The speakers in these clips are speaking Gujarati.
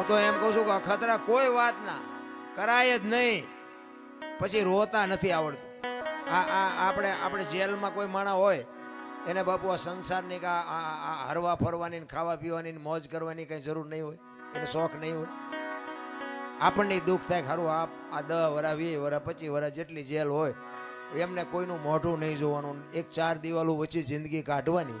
હું તો એમ કહું છું કે અખતરા કોઈ વાત ના કરાય જ નહીં. પછી રોતા નથી આવડતું. આ આ, આપણે આપણે જેલમાં કોઈ માણા હોય, એને બાપુ આ સંસારની આ- હરવા ફરવાની ખાવા પીવાની મોજ કરવાની કંઈ જરૂર નહીં હોય. એને શોખ નહીં હોય. આપણને દુઃખ થાય ખરું આ આ દસ વરા, વીસ વરા, પચીસ વરા જેટલી જેલ હોય, એમને કોઈનું મોઢું નહીં જોવાનું. એક ચાર દિવાલો વચ્ચે જિંદગી કાઢવાની.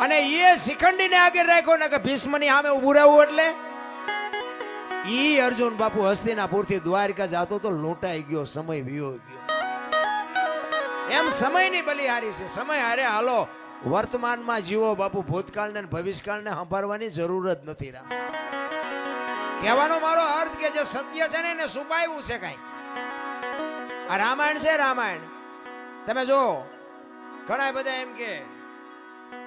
અને એ શિખંડીને આગળ રાખ્યો ને કે ભીષ્મની સામે ઉભું રહેવું એટલે? ઈ અર્જુન બાપુ હસ્તિનાપુરથી દ્વારકા જતો તો લૂંટાઈ ગયો, સમય વિયો ગયો. એમ સમયની બલિહારી છે. સમય હારે હાલો, વર્તમાનમાં જીવો બાપુ ભૂતકાળને ને ભવિષ્યકાળને સંભાળવાની જરૂર જ નથી રા. કહેવાનો મારો અર્થ કે જે સત્ય છે ને એને છુપાયું છે કઈ. આ રામાયણ છે રામાયણ. તમે જો ઘણા બધા એમ કે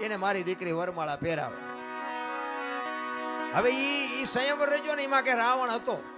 એને મારી દીકરી વરમાળા પહેરાવે. હવે ઈ સંયમ રચ્યો ને એમાં કે રાવણ હતો.